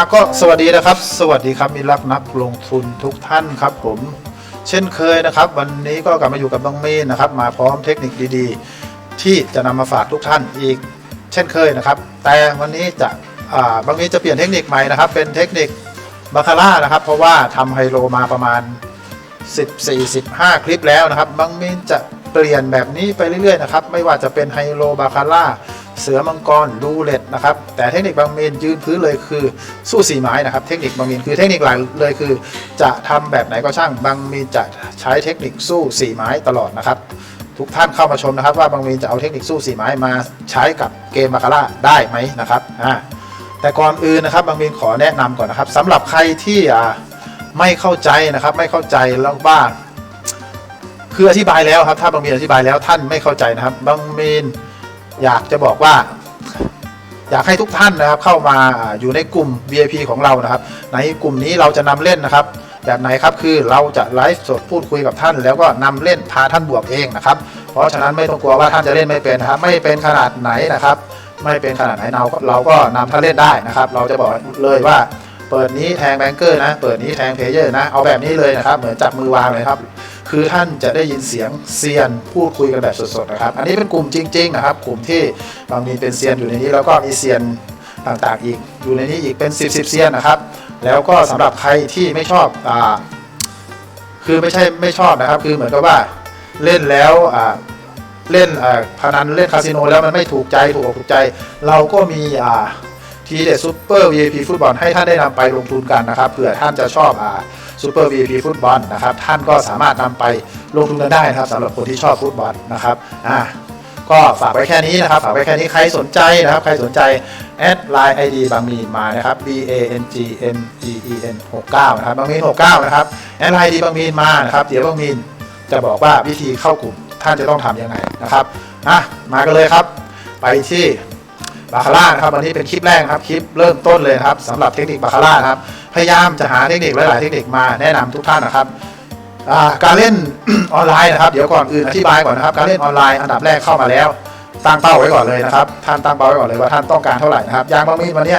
อะก็สวัสดีนะครับ สวัสดีครับมิรักนักลงทุนทุกท่านครับผม เช่นเคยนะครับ วันนี้ก็กลับมาอยู่กับน้องมนนะครับ มาพร้อมเทคนิคดีๆ ที่จะนำมาฝากทุกท่านอีก เช่นเคยนะครับ แต่วันนี้จะอ่าบางทีจะเปลี่ยนเทคนิคใหม่นะครับ เป็นเทคนิคบาคาร่านะครับ เพราะว่าทำไฮโลมาประมาณ 14 15 คลิปแล้วนะครับบางมีนจะเปลี่ยนแบบนี้ไปเรื่อยๆนะครับ ไม่ว่าจะเป็นไฮโลบาคาร่า เสือมังกรรูเล็ตนะครับแต่เทคนิคบางเมนยืนพื้นเลยคือสู้สีไม้นะครับเทคนิคบางเมนคือเทคนิคหลักเลยคือ จะทำแบบไหนก็ช่างบางเมนจะใช้เทคนิคสู้สีไม้ตลอดนะครับทุกท่านเข้ามาชมนะครับ ว่าบางเมนจะเอาเทคนิคสู้สีไม้มาใช้กับเกมบาคาร่าได้ไหมนะครับอ่าแต่ก่อนอื่นนะครับบางเมนขอแนะนำก่อนนะครับสำหรับใครที่อ่าไม่เข้าใจนะครับไม่เข้าใจแล้วว่าคืออธิบายแล้วครับถ้าบางเมนอธิบายแล้วท่านไม่เข้าใจนะครับบางเมน อยากจะบอกว่า อยากให้ทุกท่านนะครับ เข้ามาอยู่ในกลุ่ม VIP ของเรานะครับ ในกลุ่มนี้เราจะนำเล่นนะครับ แบบไหนครับคือเราจะไลฟ์สดพูดคุยกับท่าน แล้วก็นำเล่นพาท่านบวกเองนะครับ เพราะฉะนั้นไม่ต้องกลัวว่าท่านจะเล่นไม่เป็นนะครับ ไม่เป็นขนาดไหนนะครับ ไม่เป็นขนาดไหนเราก็เราก็นำท่านเล่นได้นะครับ เราจะบอกเลยว่า เปิดนี้แทงแบงเกอร์นะ เปิดนี้แทงเพลเยอร์นะ เอาแบบนี้เลยนะครับ เหมือนจับมือวางเลยครับ คือท่านจะได้ยินเสียงเซียนพูดคุยกันแบบสดๆนะครับ อันนี้เป็นกลุ่มจริง ๆ นะครับ กลุ่มที่บางมีเป็นเซียนอยู่ในนี้ แล้วก็มีเซียนต่างๆอีก อยู่ในนี้อีกเป็น 10บสเซียนนะครับ แล้วก็สำหรับใครที่ไม่ชอบอ่าคือไม่ใช่ไม่ชอบนะครับ คือเหมือนกับว่าเล่นแล้วอ่าเล่นพนันเล่นคาสิโนแล้วมันไม่ถูกใจถูกอกถูกใจ เราก็มีอ่า ทีเด็ดซูเปอร์ VIP ฟุตบอลให้ท่านได้นำไปลงทุนกันนะครับเผื่อท่านจะชอบอ่าซูเปอร์ VIP ฟุตบอลนะครับท่านก็สามารถนำไปลงทุนกันได้นะครับสำหรับคนที่ชอบฟุตบอลนะครับอ่าก็ฝากไว้แค่นี้นะครับฝากไว้แค่นี้ใครสนใจนะครับใครสนใจแอดไลน์ ID บางมีนมานะครับ B A N G M E E N 69นะครับบางมีน69นะครับแอดไลน์ ID บางมีนมานะครับเดี๋ยวบางมีนจะบอกว่าวิธีเข้ากลุ่มท่านจะต้องทำยังไงนะครับอะมากันเลยครับ ไปที่ บาคาร่านะครับวันนี้เป็นคลิปแรกครับคลิปเริ่มต้นเลยครับสำหรับเทคนิคบาคาร่านะครับพยายามจะหาเทคนิคหลายๆเทคนิคมาแนะนำทุกท่านนะครับการเล่นออนไลน์นะครับเดี๋ยวก่อนอื่นอธิบายก่อนนะครับ การเล่นออนไลน์อันดับแรกเข้ามาแล้ว ตั้งเป้าไว้ก่อนเลยนะครับท่านตั้งเป้าไว้ก่อนเลยว่าท่านต้องการเท่าไหร่นะครับอย่างบางมีนวันนี้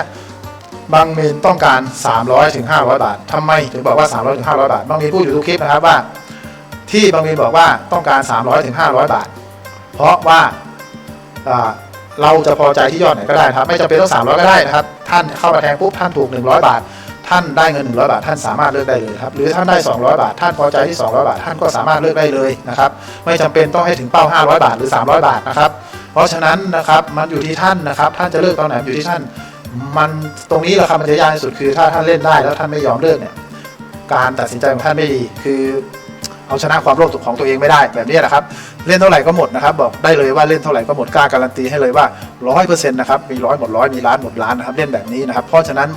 บางมีนต้องการ 300ถึง500 บาททำไมถึงบอกว่า 300ถึง500 บาท บางมีนพูดอยู่ทุกคลิปนะครับว่า ที่บางมีนบอกว่าต้องการ 300ถึง500 บาท เพราะว่า เราจะพอใจที่ยอดไหนก็ได้ครับ ไม่จำเป็นต้อง300ก็ได้นะครับ ท่านเข้ามาแทงปุ๊บท่านถูก 100 บาท ท่านได้เงิน 100 บาท ท่านสามารถเลือกได้เลยครับ หรือท่านได้ 200 บาท ท่านพอใจที่ 200 บาท ท่านก็สามารถเลือกได้เลยนะครับ ไม่จำเป็นต้องให้ถึงเป้า 500 บาทหรือ 300 บาทนะครับ เพราะฉะนั้นนะครับมันอยู่ที่ท่านนะครับ ท่านจะเลือกตอนไหนอยู่ที่ท่าน มันตรงนี้แหละครับมันจะยากที่สุดคือถ้าท่านเล่นได้แล้วท่านไม่ยอมเลิกเนี่ยการตัดสินใจของท่านไม่ดี คือ เอาชนะความโลภของตัวเองไม่ได้แบบนี้นะครับ เล่นเท่าไหร่ก็หมดนะครับ บอกได้เลยว่าเล่นเท่าไหร่ก็หมดกล้าการันตีให้เลยว่าร้อยเปอร์เซ็นต์นะครับมีร้อยหมดร้อยมีล้านหมดล้านนะครับเล่นแบบนี้นะครับ เพราะฉะนั้น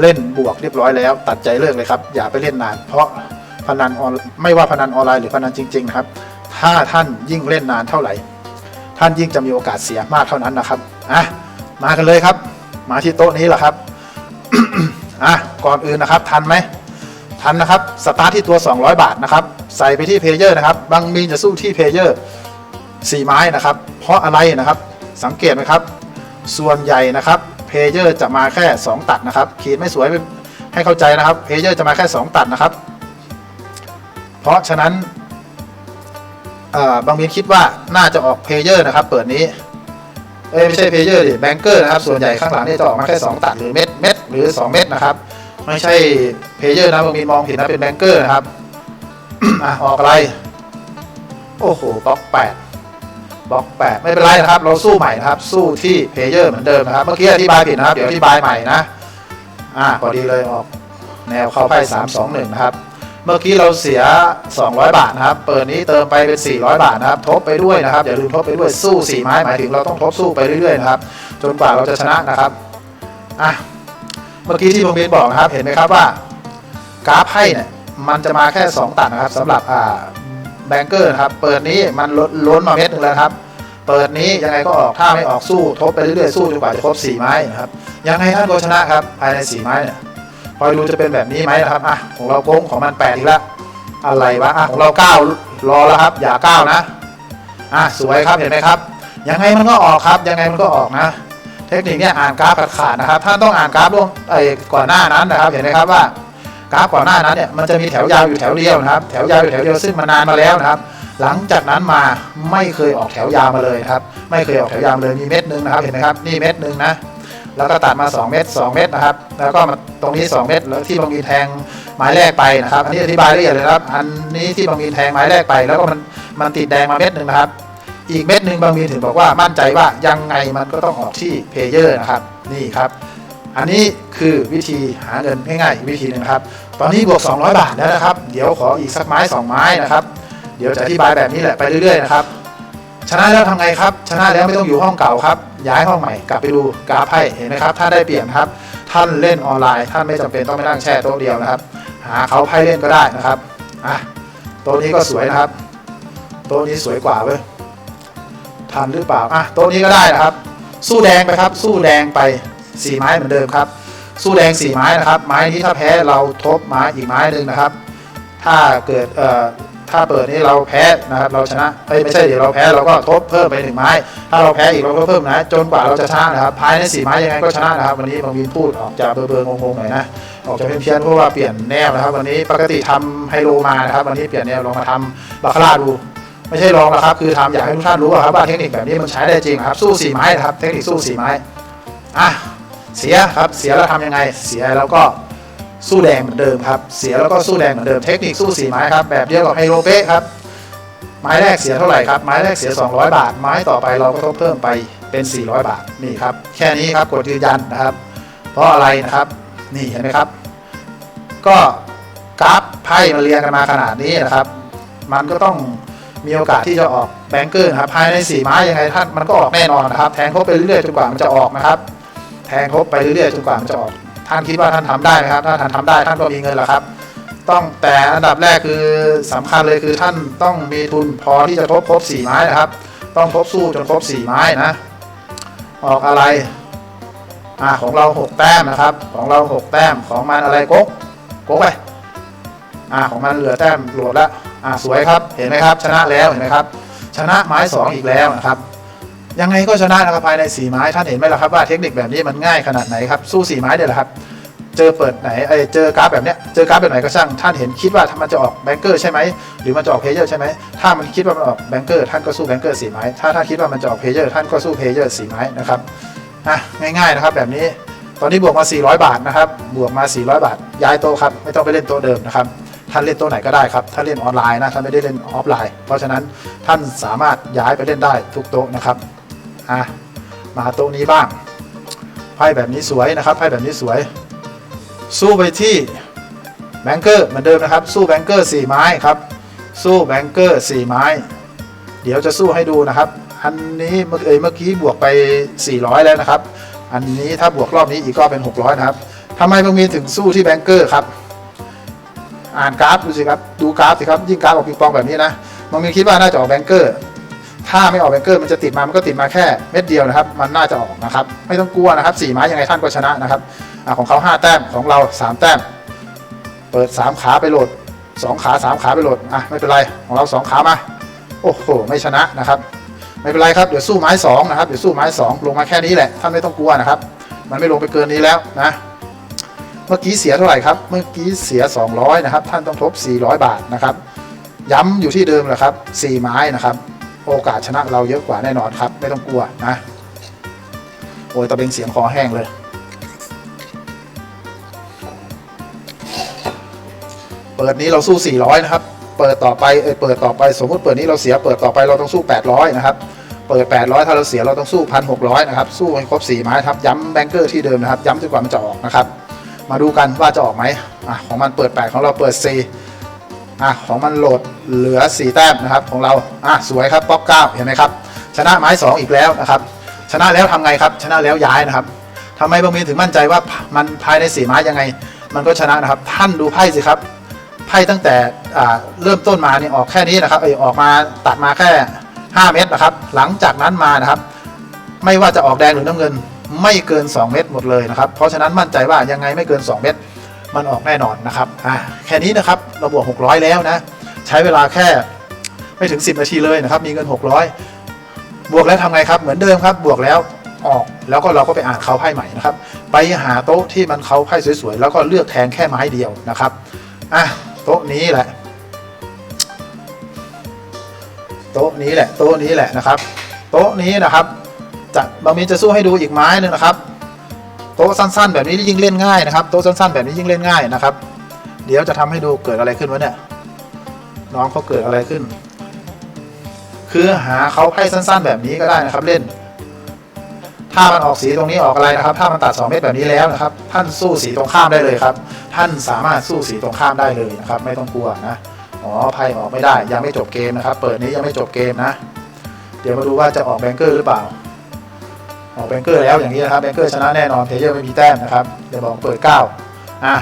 เล่นบวกเรียบร้อยแล้ว ตัดใจเลิกเลยครับ อย่าไปเล่นนาน เพราะพนันออนไม่ว่าพนันออนไลน์หรือพนันจริงๆนะครับถ้าท่านยิ่งเล่นนานเท่าไหร่ ท่านยิ่งจะมีโอกาสเสียมากเท่านั้นนะครับอะมากันเลยครับ มาที่โต๊ะนี้แหละครับอะก่อนอื่นนะครับ ทันไหม ทันนะครับ สตาร์ทที่ตัว 200 บาทนะครับ ใส่ไปที่เพลเยอร์นะครับ บางมีนจะสู้ที่เพลเยอร์4ไม้นะครับ เพราะอะไรนะครับ สังเกตไหมครับ ส่วนใหญ่นะครับเพลเยอร์จะมาแค่ 2 ตัดนะครับ ขีดไม่สวยให้เข้าใจนะครับเพลเยอร์จะมาแค่ 2 ตัดนะครับ เพราะฉะนั้นบางมีนคิดว่าน่าจะออกเพลเยอร์นะครับ เปิดนี้เอ้ไม่ใช่เพลเยอร์ดิแบงเกอร์นะครับ ส่วนใหญ่ข้างหลังนี่จะออกมาแค่ 2 ตัดหรือเม็ดเม็ดหรือ 2 เม็ดนะครับ ไม่ใช่เพเยอร์นะบางมีมองผิดนะเป็นแบงเกอร์นะครับ อะออกอะไร โอ้โหบล็อกแปดบล็อกแปดไม่เป็นไรนะครับ เราสู้ใหม่นะครับ สู้ที่เพเยอร์เหมือนเดิมนะครับ เมื่อกี้อธิบายผิดนะครับ เดี๋ยวอธิบายใหม่นะ อะพอดีเลยออก แนวเข้าไพ่สามสองหนึ่งนะครับ เมื่อกี้เราเสีย 200 บาทนะครับ เปิดนี้เติมไปเป็น 400 บาทนะครับ ทบไปด้วยนะครับ อย่าลืมทบไปด้วยสู้4ไม้หมายถึงเราต้องทบสู้ไปเรื่อยๆนะครับ จนกว่าเราจะชนะนะครับ อะ เมื่อกี้ที่ผมเบนบอกนะครับ เห็นไหมครับว่ากราฟไพ่เนี่ยมันจะมาแค่ 2 ตัดนะครับสำหรับอ่าแบงเกอร์นะครับ เปิดนี้มันลดล้นมาเม็ดหนึ่งแล้วครับ เปิดนี้ยังไงก็ออกถ้าไม่ออกสู้ทบไปเรื่อยๆสู้จนกว่าจะครบ4ไม้นะครับยังไงท่านก็ชนะครับภายใน4ไม้เนี่ยคอยดูจะเป็นแบบนี้ไหมนะครับอะของเราโค้งของมันแปดอีกแล้วอะไรวะอะของเราเก้ารอแล้วครับ อย่าเก้านะอะสวยครับเห็นไหมครับยังไงมันก็ออกครับ ยังไงมันก็ออกนะ เทคนิคเนี่ยอ่านกราฟขาดนะครับท่านต้องอ่านกราฟล่วงไอ้ก่อนหน้านั้นนะครับเห็นไหมครับว่ากราฟก่อนหน้านั้นเนี่ยมันจะมีแถวยาวอยู่แถวเดียวนะครับ แถวยาวอยู่แถวเดียวซึ่งมานานมาแล้วนะครับ หลังจากนั้นมาไม่เคยออกแถวยาวมาเลยครับ ไม่เคยออกแถวยาวเลยมีเม็ดหนึ่งนะครับเห็นไหมครับนี่เม็ดหนึ่งนะแล้วก็ตัดมา 2 เม็ด2เม็ดนะครับ แล้วก็มาตรงนี้ 2 เม็ดแล้วที่บางมีแทงไม้แรกไปนะครับ อันนี้อธิบายละเอียดเลยนะครับ อันนี้ที่บางมีแทงไม้แรกไป แล้วก็มันมันติดแดงมาเม็ดหนึ่งนะครับ อีกเม็ดหนึ่งบางมีถึงบอกว่ามั่นใจว่ายังไงมันก็ต้องออกที่เพเยอร์นะครับนี่ครับอันนี้คือวิธีหาเงินง่ายๆวิธีหนึงครับ ตอนนี้บวก 200 บาทแล้วนะครับ เดี๋ยวขออีกสักไม้ 2 ไม้นะครับ เดี๋ยวจะอธิบายแบบนี้แหละไปเรื่อยๆนะครับ ชนะแล้วทำไงครับ ชนะแล้วไม่ต้องอยู่ห้องเก่าครับ ย้ายห้องใหม่กลับไปดูกราฟให้เห็นไหมครับ ถ้าได้เปลี่ยนครับ ท่านเล่นออนไลน์ ท่านไม่จำเป็นต้องไปนั่งแช่โต๊ะเดียวนะครับ หาเขาไพ่เล่นก็ได้นะครับ อะ โต๊ะนี้ก็สวยนะครับ โต๊ะนี้สวยกว่าเว้ย ทันหรือเปล่าอะโต๊ะนี้ก็ได้นะครับ สู้แดงไปครับ สู้แดงไปสี่ไม้เหมือนเดิมครับ สู้แดงสี่ไม้นะครับ ไม้นี้ถ้าแพ้เราทบไม้อีกไม้หนึ่งนะครับ ถ้าเกิดเอ่อถ้าเปิดนี้เราแพ้นะครับ เราชนะเอ้ยไม่ใช่เดี๋ยวเราแพ้เราก็ทบเพิ่มไปหนึ่งไม้ ถ้าเราแพ้อีกเราก็เพิ่มนะจนกว่าเราจะชนะนะครับภายในสี่ไม้ยังไงก็ชนะนะครับ วันนี้บางวินพูดออกจะเบอร์เบอร์งงๆหน่อยนะออกจะเพี้ยนๆเพราะว่าเปลี่ยนแนวนะครับ วันนี้ปกติทำไฮโลมานะครับ วันนี้เปลี่ยนแนวลองมาทำบาคาร่าดู ไม่ใช่ลองนะครับ คือทำอยากให้ทุกท่านรู้ครับว่าเทคนิคแบบนี้มันใช้ได้จริงครับ สู้สี่ไม้นะครับ เทคนิคสู้สี่ไม้อะเสียครับเสียแล้วทำยังไง เสียแล้วก็สู้แดงเหมือนเดิมครับ เสียแล้วก็สู้แดงเหมือนเดิมเทคนิคสู้สี่ไม้ครับแบบเดียวกับไฮโลเป๊ะครับไม้แรกเสียเท่าไหร่ครับไม้แรกเสีย 200 บาท ไม้ต่อไปเราก็ต้องเพิ่มไปเป็น 400 บาทนี่ครับแค่นี้ครับกดยืนยันนะครับ เพราะอะไรนะครับนี่เห็นไหมครับ ก็กราฟไพ่มาเรียงกันมาขนาดนี้นะครับ มันก็ต้อง มีโอกาสที่จะออกแบงเกอร์นะครับภายในสี่ไม้ยังไงท่านมันก็ออกแน่นอนนะครับ แทงครบไปเรื่อยๆจนกว่ามันจะออกนะครับแทงครบไปเรื่อยๆจนกว่ามันจะออก ท่านคิดว่าท่านทำได้ไหมครับถ้าท่านทำได้ท่านก็มีเงินแล้วครับ ต้องแต่อันดับแรกคือสำคัญเลยคือท่านต้องมีทุนพอที่จะทบครบสี่ไม้นะครับ ต้องทบสู้จนครบสี่ไม้นะ ออกอะไรอ่าของเราหกแต้มนะครับ ของเราหกแต้มของมันอะไรโก๊กโก๊กไปอ่าของมันเหลือแต้มโหลดแล้ว อ่าสวยครับเห็นไหมครับ ชนะแล้วเห็นไหมครับ ชนะไม้สองอีกแล้วนะครับ ยังไงก็ชนะนะครับภายในสี่ไม้ท่านเห็นไหมล่ะครับว่าเทคนิคแบบนี้มันง่ายขนาดไหนครับสู้สี่ไม้เดียวละครับเจอเปิดไหนไอเจอกราฟแบบเนี้ยเจอกราฟแบบไหนก็ช่างท่านเห็นคิดว่ามันจะออกแบงเกอร์ใช่ไหมหรือมันจะออกเพเยอร์ใช่ไหมถ้ามันคิดว่ามันออกแบงเกอร์ท่านก็สู้แบงเกอร์สี่ไม้ถ้าท่านคิดว่ามันจะออกเพเยอร์ท่านก็สู้เพเยอร์สี่ไม้นะครับอะง่ายๆนะครับแบบนี้ตอนนี้บวกมา 400 บาทนะครับ บวกมา 400 บาท ย้ายโต๊ะครับ ไม่ต้องไปเล่นโต๊ะเดิมนะครับ ท่านเล่นโต๊ะไหนก็ได้ครับ ถ้าเล่นออนไลน์นะท่านไม่ได้เล่นออฟไลน์ เพราะฉะนั้นท่านสามารถย้ายไปเล่นได้ทุกโต๊ะนะครับอะมาโต๊ะนี้บ้างไพ่แบบนี้สวยนะครับไพ่แบบนี้สวย สู้ไปที่แบงเกอร์เหมือนเดิมนะครับ สู้แบงเกอร์4ไม้ครับ สู้แบงเกอร์4ไม้ เดี๋ยวจะสู้ให้ดูนะครับ อันนี้เมื่อเอเมื่อกี้บวกไป 400 แล้วนะครับ อันนี้ถ้าบวกรอบนี้อีกก็เป็น 600 นะครับทำไมบางมีถึงสู้ที่แบงเกอร์ครับ อ่านกราฟดูสิครับดูกราฟสิครับยิ่งกราฟออกปิงปองแบบนี้นะบางมีนคิดว่าน่าจะออกแบงเกอร์ ถ้าไม่ออกแบงเกอร์มันจะติดมามันก็ติดมาแค่เม็ดเดียวนะครับ มันน่าจะออกนะครับ ไม่ต้องกลัวนะครับสี่ไม้ยังไงท่านก็ชนะนะครับอของเขา 5 แต้มของเรา 3 แต้ม เปิด 3 ขาไปโหลด 2 ขา 3 ขาไปโหลดอะไม่เป็นไรของเรา 2 ขามาโอ้โหไม่ชนะนะครับไม่เป็นไรครับเดี๋ยวสู้ไม้สองนะครับเดี๋ยวสู้ไม้สองลงมาแค่นี้แหละท่านไม่ต้องกลัวนะครับ มันไม่ลงไปเกินนี้แล้วนะ เมื่อกี้เสียเท่าไหร่ครับ เมื่อกี้เสีย 200 นะครับ ท่านต้องทบ 400 บาทนะครับ ย้ำอยู่ที่เดิมแหละครับ 4 ไม้นะครับ โอกาสชนะเราเยอะกว่าแน่นอนครับ ไม่ต้องกลัวนะ โอ้ยตะเบงเสียงคอแห้งเลย เปิดนี้เราสู้ 400 นะครับ เปิดต่อไปเอยเปิดต่อไป สมมติเปิดนี้เราเสีย เปิดต่อไปเราต้องสู้ 800 นะครับเปิด 800 ถ้าเราเสียเราต้องสู้ 1,600 นะครับ สู้ให้ครบ 4 ไม้ครับ ย้ำแบงเกอร์ที่เดิมนะครับ ย้ำจนกว่ามันจะออกนะครับ มาดูกันว่าจะออกไหมอะของมันเปิด8ของเราเปิด4อะของมันโหลดเหลือ 4 แต้มนะครับของเราอะสวยครับป๊อก9เห็นไหมครับชนะไม้2อีกแล้วนะครับชนะแล้วทำไงครับ ชนะแล้วย้ายนะครับทำไมบางมีนถึงมั่นใจว่ามันภายใน4ไม้ยังไง มันก็ชนะนะครับ ท่านดูไพ่สิครับไพ่ตั้งแต่อ่าเริ่มต้นมาเนี่ยออกแค่นี้นะครับเอยออกมาตัดมาแค่ 5 เม็ดนะครับ หลังจากนั้นมานะครับ ไม่ว่าจะออกแดงหรือน้ำเงิน ไม่เกิน 2 เม็ดหมดเลยนะครับ เพราะฉะนั้นมั่นใจว่ายังไงไม่เกิน 2 เม็ดมันออกแน่นอนนะครับอ่าแค่นี้นะครับเราบวก 600 แล้วนะ ใช้เวลาแค่ไม่ถึง 10 นาทีเลยนะครับ มีเงิน 600 บวกแล้วทำไงครับเหมือนเดิมครับ บวกแล้วออกแล้วก็เราก็ไปอ่านเขาไพ่ใหม่นะครับ ไปหาโต๊ะที่มันเขาไพ่สวยๆ แล้วก็เลือกแทงแค่ไม้เดียวนะครับอะโต๊ะนี้แหละ โต๊ะนี้แหละ โต๊ะนี้แหละนะครับ โต๊ะนี้นะครับ จะบางมีจะสู้ให้ดูอีกไม้หนึ่งนะครับ โต๊ะสั้น ๆ แบบนี้ยิ่งเล่นง่ายนะครับ โต๊ะสั้น ๆ แบบนี้ยิ่งเล่นง่ายนะครับ เดี๋ยวจะทำให้ดูเกิดอะไรขึ้นวะเนี่ย น้องเขาเกิดอะไรขึ้น คือหาเขาไพ่สั้น ๆ แบบนี้ก็ได้นะครับเล่น ถ้ามันออกสีตรงนี้ออกอะไรนะครับ ถ้ามันตัด 2 เม็ดแบบนี้แล้วนะครับ ท่านสู้สีตรงข้ามได้เลยครับ ท่านสามารถสู้สีตรงข้ามได้เลยนะครับ ไม่ต้องกลัวนะอ๋อไพ่ออกไม่ได้ยังไม่จบเกมนะครับ เปิดนี้ยังไม่จบเกมนะ เดี๋ยวมาดูว่าจะออกแบงเกอร์หรือเปล่า แบงเกอร์แล้วอย่างนี้นะครับแบงเกอร์ชนะแน่นอนเพลเยอร์ไม่มีแต้มนะครับเดี๋ยวบอกเปิด 9 อะ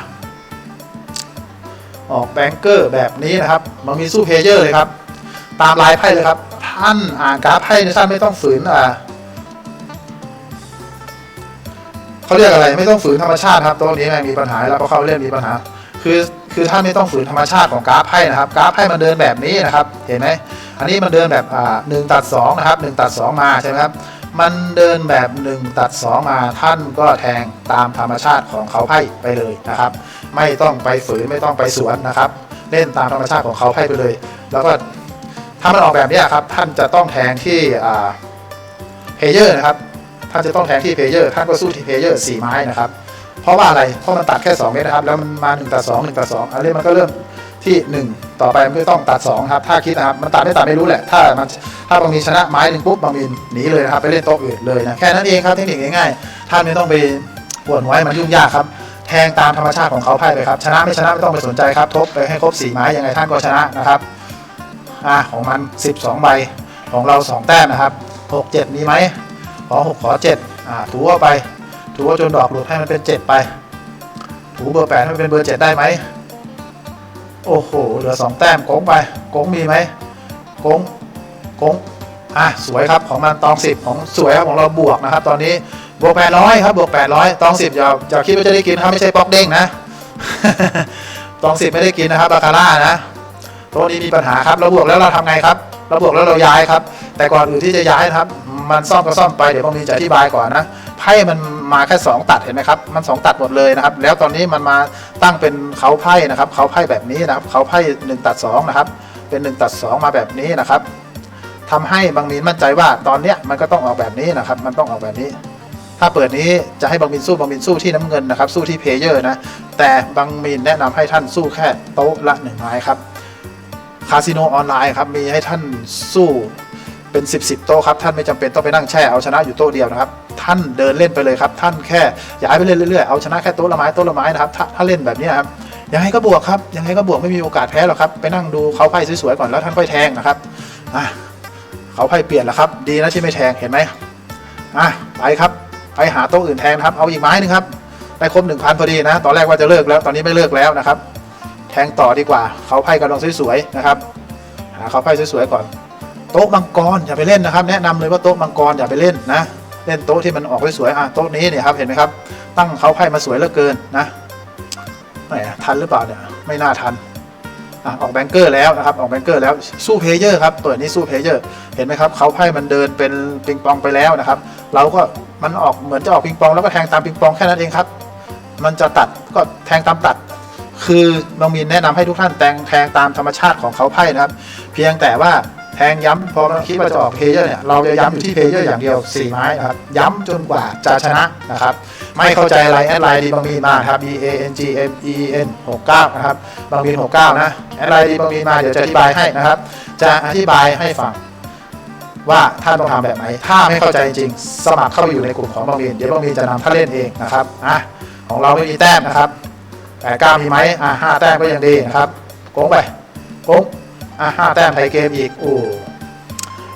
ออกแบงเกอร์แบบนี้นะครับมันมีสู้เพเยอร์เลยครับ ตามลายไพ่เลยครับ ท่านอ่านกราฟไพ่ในท่านไม่ต้องฝืนอ่าเขาเรียกอะไรไม่ต้องฝืนธรรมชาติครับตัวนี้แม่งมีปัญหาแล้วเพราะเขาเล่นมีปัญหา คือคือท่านไม่ต้องฝืนธรรมชาติของกราฟไพ่นะครับ กราฟไพ่มันเดินแบบนี้นะครับ เห็นไหมอันนี้มันเดินแบบอ่าหนึ่งตัดสองนะครับหนึ่งตัดสองมาใช่ไหมครับ มันเดินแบบหนึ่งตัดสองมาท่านก็แทงตามธรรมชาติของเขาไพ่ไปเลยนะครับ ไม่ต้องไปฝืนไม่ต้องไปสวนนะครับ เล่นตามธรรมชาติของเขาไพ่ไปเลย แล้วก็ถ้ามันออกแบบนี้ครับท่านจะต้องแทงที่เพเยอร์นะครับท่านจะต้องแทงที่เพเยอร์ท่านก็สู้ที่เพเยอร์สี่ไม้นะครับ เพราะว่าอะไรเพราะมันตัดแค่2เมตรนะครับแล้วมันมา1ตัด2 1ตัด2อันนี้มันก็เริ่ม ที่ 1 ต่อไปมันก็ต้องตัด2ครับถ้าคิดนะครับมันตัดไม่ตัดไม่รู้แหละ ถ้ามันถ้าบางมีชนะไม้หนึ่งปุ๊บบางมีหนีเลยนะครับไปเล่นโต๊ะอื่นเลยนะแค่นั้นเองครับเทคนิคง่ายๆท่านไม่ต้องไปปวดหัวให้มันยุ่งยากครับแทงตามธรรมชาติของเขาไพ่ไปครับชนะไม่ชนะไม่ต้องไปสนใจครับทบไปให้ครบ4ไม้ยังไงท่านก็ชนะนะครับอ่าของมัน 12 ใบของเรา 2 แต้มนะครับ 6 7 มีไหมขอ 6 ขอ 7 อ่าถูเอาไปถูเอาจนดอกหลุดให้มันเป็น 7 ไป ถูเบอร์ 8 ให้มันเป็นเบอร์ 7 ได้ไหม โอ้โหเหลือ2แต้มโกงไปโกงมีไหมโกงโกงอะสวยครับของมันตอง10ของสวยครับของเราบวกนะครับ ตอนนี้บวก800ครับบวก800ตอง10อย่าอย่าคิดว่าจะได้กินครับไม่ใช่ป๊อกเด้งนะตอง10ไม่ได้กินนะครับบาคาร่านะตัวนี้มีปัญหาครับเราบวกแล้วเราทำไงครับเราบวกแล้วเราย้ายครับ แต่ก่อนอื่นที่จะย้ายนะครับ มันซ่อมก็ซ่อมไปเดี๋ยวบางทีจะอธิบายก่อนนะไพ่มัน มาแค่ 2 ตัดเห็นไหมครับมัน 2 ตัดหมดเลยนะครับ แล้วตอนนี้มันมาตั้งเป็นเขาไพ่นะครับเขาไพ่แบบนี้นะครับเขาไพ่1ตัด2นะครับเป็น 1 ตัด 2 มาแบบนี้นะครับทำให้บางมีนมั่นใจว่าตอนเนี้ยมันก็ต้องออกแบบนี้นะครับ มันต้องออกแบบนี้ ถ้าเปิดนี้จะให้บางมินสู้บางมินสู้ที่น้ำเงินนะครับ สู้ที่เพเยอร์นะแต่บางมินแนะนำให้ท่านสู้แค่โต๊ะละหนึ่งไม้ครับคาสิโนออนไลน์ครับมีให้ท่านสู้ เป็น 10บสโต๊ะครับท่านไม่จำเป็นต้องไปนั่งแช่เอาชนะอยู่โต๊ะเดียวนะครับท่านเดินเล่นไปเลยครับท่านแค่ย้ายไปเรื่อยๆเอาชนะแค่โต๊ะละไม้โต๊ะละไม้นะครับถ้าเล่นแบบนี้ครับยังไงก็บวกครับยังไงก็บวกไม่มีโอกาสแพ้หรอกครับ ไปนั่งดูเขาไพ่สวยๆก่อนแล้วท่านค่อยแทงนะครับอะเขาไพ่เปลี่ยนแล้วครับ ดีนะที่ไม่แทงเห็นไหมอะไปครับไปหาโต๊ะอื่นแทนครับเอาอีกไม้หนึงครับได้ครบหนึ่งพันพอดีนะ ตอนแรกว่าจะเลิกแล้วตอนนี้ไม่เลิกแล้วนะครับ แทงต่อดีกว่าเขาไพ่กำลังสวยๆนะครับหาเขาไพ่สวยๆก่อน โต๊ะมังกรอย่าไปเล่นนะครับ แนะนำเลยว่าโต๊ะมังกรอย่าไปเล่นนะ เล่นโต๊ะที่มันออกสวยๆอะโต๊ะนี้เนี่ยครับเห็นไหมครับ ตั้งเขาไพ่มาสวยเหลือเกินนะแหมทันหรือเปล่าเนี่ยไม่น่าทันอะออกแบงเกอร์แล้วนะครับออกแบงเกอร์แล้วสู้เพเยอร์ครับเปิดนี้สู้เพเยอร์เห็นไหมครับเขาไพ่มันเดินเป็นปิงปองไปแล้วนะครับ เราก็มันออกเหมือนจะออกปิงปองแล้วก็แทงตามปิงปองแค่นั้นเองครับ มันจะตัดก็แทงตามตัด คือบางมีนแนะนำให้ทุกท่านแทงแทงตามธรรมชาติของเขาไพ่นะครับ เพียงแต่ว่า แทงย้ำพอเราคิดว่าจะออกเพเยอร์เนี่ยเราจะย้ำอยู่ที่เพเยอร์อย่างเดียว 4 ไม้นะครับย้ำจนกว่าจะชนะนะครับไม่เข้าใจอะไรแอดไลน์ดีบางมีนมาครับ B A N G M E N 69นะครับบางมีน69 นะแอดไลน์ดีบางมีนมาเดี๋ยวจะอธิบายให้นะครับ จะอธิบายให้ฟังว่าท่านต้องทำแบบไหน ถ้าไม่เข้าใจจริง สมัครเข้าไปอยู่ในกลุ่มของบางมีนเดี๋ยวบางมีนจะนำท่านเล่นเองนะครับอะของเราไม่มีแต้มนะครับแต่เก้ามีไหมอะห้าแต้มก็ยังดีนะครับโกงไปโกง อะห้าแต้มไทยเกมอีกโอ้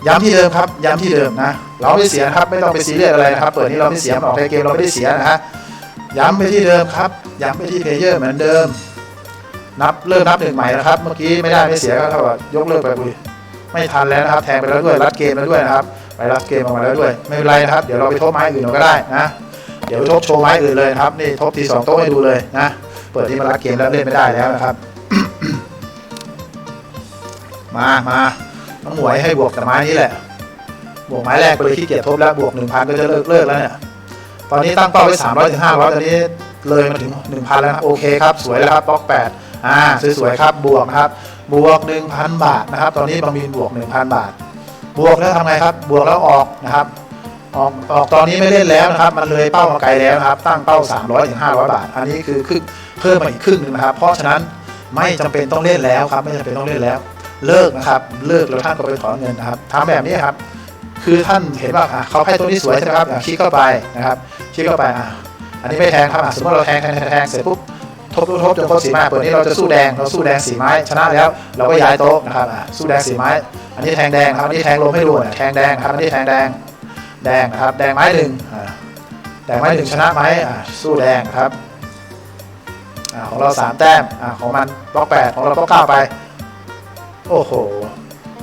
ย้ำที่เดิมครับ ย้ำที่เดิมนะ เราไม่เสียนะครับ ไม่ต้องไปซีเรียสอะไรนะครับ เปิดนี้เราไม่เสียมันออกไทยเกมเราไม่ได้เสียนะฮะ ย้ำไปที่เดิมครับ ย้ำไปที่เพลเยอร์เหมือนเดิม นับเริ่มนับหนึ่งใหม่นะครับ เมื่อกี้ไม่ได้ไม่เสียก็เท่ากับยกเลิกไปบุยไม่ทันแล้วนะครับ แทงไปแล้วด้วย รัดเกมแล้วด้วยนะครับ ไปรัดเกมออกมาแล้วด้วย ไม่เป็นไรนะครับ เดี๋ยวเราไปทบไม้อื่นเราก็ได้นะ เดี๋ยวทบโชว์ไม้อื่นเลยนะครับ นี่ทบทีสองโต๊ะให้ดูเลยนะ เปิดที่มารัดเกมแล้วเล่นไม่ได้แล้วนะครับ มามาน้องหมวยให้บวกแต่ไม้นี้แหละ บวกไม้แรกไปเลยขี้เกียจทบแล้วบวกหนึ่งพันก็จะเลิกเลิกแล้วเนี่ย ตอนนี้ตั้งเป้าไว้สามร้อยถึงห้าร้อยตอนนี้เลยมาถึงหนึ่งพันแล้วนะโอเคครับ สวยแล้วครับบล็อกแปดอ่าสวยๆครับบวกนะครับบวกหนึ่งพันบาทนะครับ ตอนนี้บางมีนบวกหนึ่งพันบาท บวกแล้วทำไงครับ บวกแล้วออกนะครับออกออกตอนนี้ไม่เล่นแล้วนะครับ มันเลยเป้ามาไกลแล้วนะครับ ตั้งเป้า 300ถึง500 บาท อันนี้คือครึ่งเพิ่มมาอีกครึ่งหนึงนะครับ เพราะฉะนั้นไม่จำเป็นต้องเล่นแล้วครับ ไม่จำเป็นต้องเล่นแล้ว เลิกนะครับเลิกแล้วท่านก็ไปถอนเงินนะครับทำแบบนี้ครับ คือท่านเห็นว่าเขาให้ตัวนี้สวยใช่ไหมครับอะคลิกเข้าไปนะครับคลิกเข้าไปอะอันนี้ไม่แทงครับสมมติเราแทงแทงแทงแทงเสร็จปุ๊บทบทบจนครบสีไม้เปิดนี้เราจะสู้แดงเราสู้แดงสีไม้ชนะแล้ว เราก็ย้ายโต๊ะนะครับอะสู้แดงสีไม้ อันนี้แทงแดงครับอันนี้แทงลมให้ดูอะแทงแดงครับอันนี้แทงแดงแดงครับแดงไม้หนึ่งอ่าแดงไม้หนึ่งชนะไหมอ่าสู้แดงครับอ่าของเราสามแต้มอ่าของมันบล็อกแปดของเราบล็อกเก้าไป โอ้โห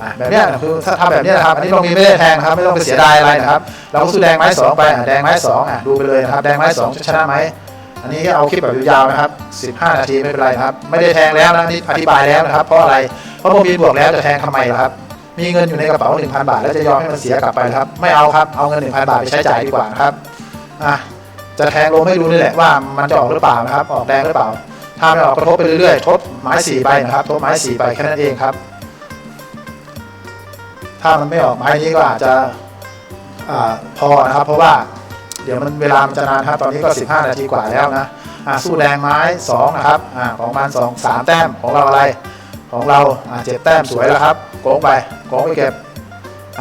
อ่าแบบเนี้ยคือถ้าทำแบบเนี้ยนะครับอันนี้เรามีไม่ได้แทงนะครับไม่ต้องไปเสียดายอะไรนะครับ เราก็สู้แดงไม้สองไปอ่าแดงไม้สองอ่าดูไปเลยนะครับแดงไม้สองชนะไหมอันนี้ก็เอาคลิปแบบยาวๆนะครับ 15 นาทีไม่เป็นไรนะครับ ไม่ได้แทงแล้วนะนี่อธิบายแล้วนะครับ เพราะอะไรเพราะโมบีบวกแล้วจะแทงทำไมล่ะครับ มีเงินอยู่ในกระเป๋า 1,000 บาท แล้วจะยอมให้มันเสียกลับไปนะครับ ไม่เอาครับเอาเงิน 1,000 บาทไปใช้จ่ายดีกว่านะครับอะจะแทงลงให้ดูนี่แหละว่ามันจะออกหรือเปล่านะครับ ออกแดงหรือเปล่า ถ้าไม่ออกก็ทบไปเรื่อยๆทบไม้สี่ใบนะครับทบไม้สี่ใบแค่นั้นเองครับ ถ้ามันไม่ออกไม้นี้ก็อาจจะอพอนะครับ เพราะว่าเดี๋ยวมันเวลามันจะนานครับตอนนี้ก็ 15 นาทีกว่าแล้วนะสู้แดงไม้2นะครับอของมัน2 3 แต้มของเราอะไร ของเราเจ็ดแต้มสวยแล้วครับโกงไปโกงไปเก็บ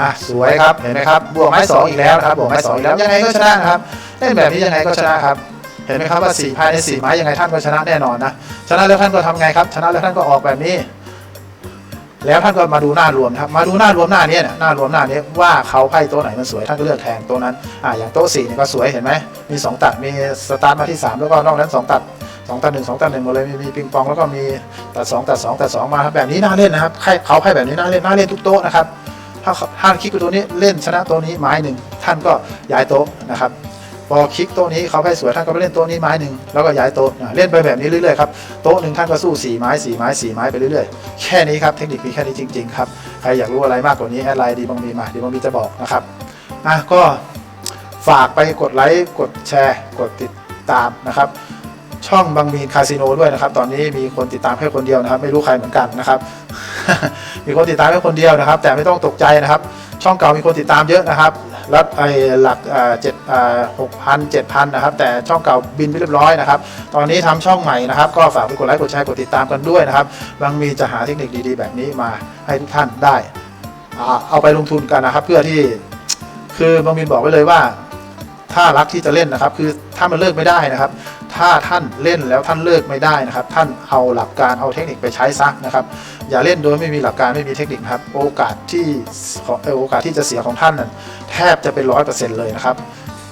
อะสวยครับเห็นไหมครับบวกไม้สองอีกแล้วนะครับบวกไม้สองอีกแล้วยังไงก็ชนะครับเล่นแบบนี้ยังไงก็ชนะครับเห็นไหมครับว่าสี่ภายในสี่ไม้ยังไงท่านก็ชนะแน่นอนนะชนะแล้วท่านก็ทำไงครับ ชนะแล้วท่านก็ออกแบบนี้ แล้วท่านก็มาดูหน้ารวมครับมาดูหน้ารวมหน้านี้เนี่ยหน้ารวมหน้านี้ว่าเขาไพ่โต๊ะไหนมันสวยท่านก็เลือกแทนโต๊ะนั้นอ่าอย่างโต๊ะสี่เนี่ยก็สวยเห็นไหมมีสองตัดมีสตาร์ทมาที่สามแล้วก็นอกนั้นสองตัดสองตัดหนึ่งสองตัดหนึ่งหมดเลยมีมีปิงปองแล้วก็มีตัดสองตัดสองตัดสองมาครับแบบนี้น่าเล่นนะครับไพ่เขาไพ่แบบนี้น่าเล่นน่าเล่นทุกโต๊ะนะครับถ้าท่านคลิกกับตัวนี้เล่นชนะตัวนี้ไม้หนึ่งท่านก็ย้ายโต๊ะนะครับ พอคลิกโต๊ะนี้เขาให้สวยท่านก็ไปเล่นโต๊ะนี้ไม้หนึ่งแล้วก็ย้ายโต๊ะเล่นไปแบบนี้เรื่อยๆครับโต๊ะหนึ่งท่านก็สู้สี่ไม้สี่ไม้สี่ไม้ไปเรื่อยๆ แค่นี้ครับเทคนิคมีแค่นี้จริงๆครับใครอยากรู้อะไรมากกว่านี้แอดไลน์ดีบางมีมาดีบางมีจะบอกนะครับอะก็ฝากไปกดไลค์กดแชร์ กดติดตามนะครับช่องบางมีนคาสิโนด้วยนะครับ ตอนนี้มีคนติดตามแค่คนเดียวนะครับ ไม่รู้ใครเหมือนกันนะครับ มีคนติดตามแค่คนเดียวนะครับ แต่ไม่ต้องตกใจนะครับ ช่องเก่ามีคนติดตามเยอะนะครับแล้วไอ้หลักเจ็ด หกพันเจ็ดพันนะครับ แต่ช่องเก่าบินไปเรียบร้อยนะครับ ตอนนี้ทำช่องใหม่นะครับ ก็ฝากไปกดไลค์กดแชร์กดติดตามกันด้วยนะครับบางมีจะหาเทคนิคดีๆ แบบนี้มาให้ทุกท่านได้อ่าเอาไปลงทุนกันนะครับ เพื่อที่คือบางมินบอกไว้เลยว่า ถ้ารักที่จะเล่นนะครับ คือถ้ามันเลิกไม่ได้นะครับ ถ้าท่านเล่นแล้วท่านเลิกไม่ได้นะครับ ท่านเอาหลักการเอาเทคนิคไปใช้ซะนะครับ อย่าเล่นโดยไม่มีหลักการไม่มีเทคนิคครับ โอกาสที่ของโอกาสที่จะเสียของท่านนั้นแทบจะเป็นร้อยเปอร์เซ็นต์เลยนะครับ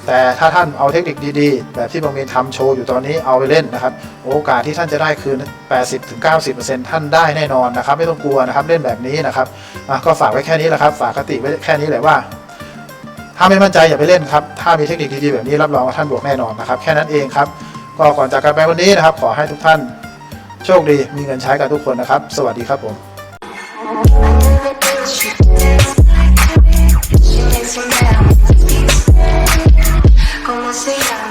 แต่ถ้าท่านเอาเทคนิคดีๆ แบบที่บางมีทำโชว์อยู่ตอนนี้เอาไปเล่นนะครับ โอกาสที่ท่านจะได้คืน 80-90%ท่านได้แน่นอนนะครับ ไม่ต้องกลัวนะครับเล่นแบบนี้นะครับก็ฝากไว้แค่นี้แหละครับ ฝากคติไว้แค่นี้แหละว่าถ้าไม่มั่นใจอย่าไปเล่นครับ ถ้ามีเทคนิคดีๆแบบนี้รับรองว่าท่านบวกแน่นอนนะครับ แค่นั้นเองครับ ก็ก่อนจากกันไปวันนี้นะครับ ขอให้ทุกท่านโชคดีมีเงินใช้กันทุกคนนะครับ สวัสดีครับผม see ya.